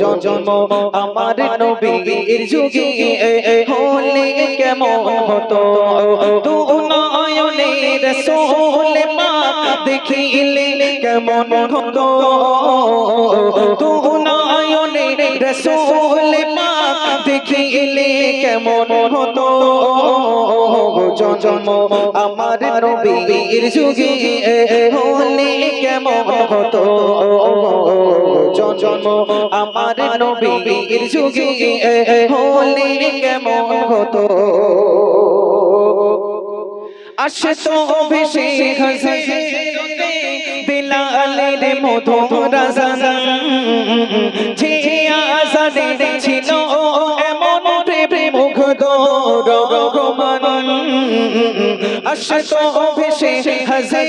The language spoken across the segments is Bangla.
জন্ম আমার নবীর যুগে হলে কেমন হতো? তু নয়নে মা দেখিলে কেমন হতো? তু মা দেখিলে কেমন হতো? জন্ম আমার যুগে হলে কেমন হতো? জন্ম আমার নবীর যুগে হলে কেমন হতো? আসে তো ভেসে হাসে বিলালের মধু রাজা যে আসে তো ভেসে হাসে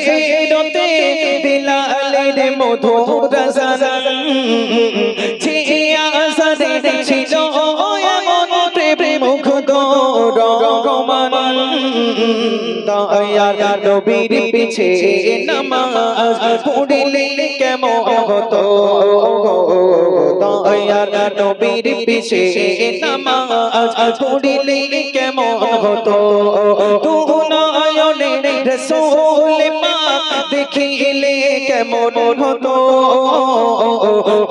বিলালের মধুর রাজান। যে আজাদে ছিল এমন প্রেমে মুগ্ধ রঘুমান দয়ার নবীর পিছে নামাজ পড়িলে কেমন হতো? দয়ার নবীর পিছে নামাজ পড়িলে কেমন হতো? দেখিলে কেমন হতো?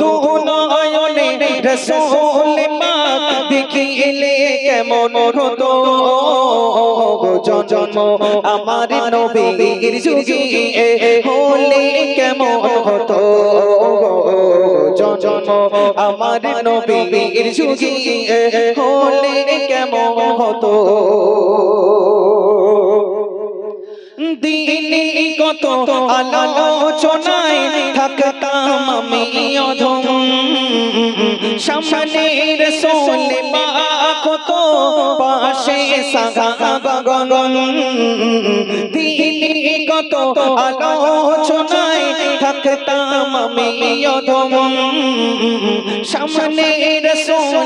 তু নয়নে রসুল পাক দেখিলে কেমন হতো? জন্ম আমার নবীর যুগে হলে কেমন হতো? জন্ম আমার নবীর যুগে হলে কেমন হতো? কত আলোচনায় থাকতাম আমি অধম। সামনে রসোল কত পাশে সাগন দিনে কত আলোচনায় থাকতাম আমি অধম। সামনে রসোল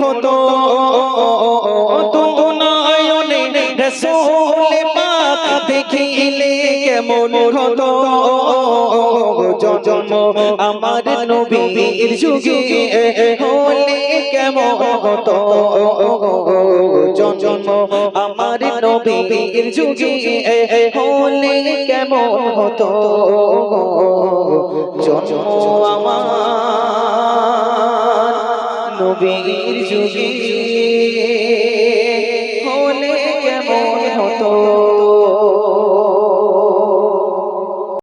হতো তু নয়নে রসূল পাক দেখিলে কেমন হতো জন্ম আমার নবীর যুগে হলে কেমন হতো জন্ম আমার নবীর যুগে হলে কেমন হতো জন্ম আমার নবীর যুগে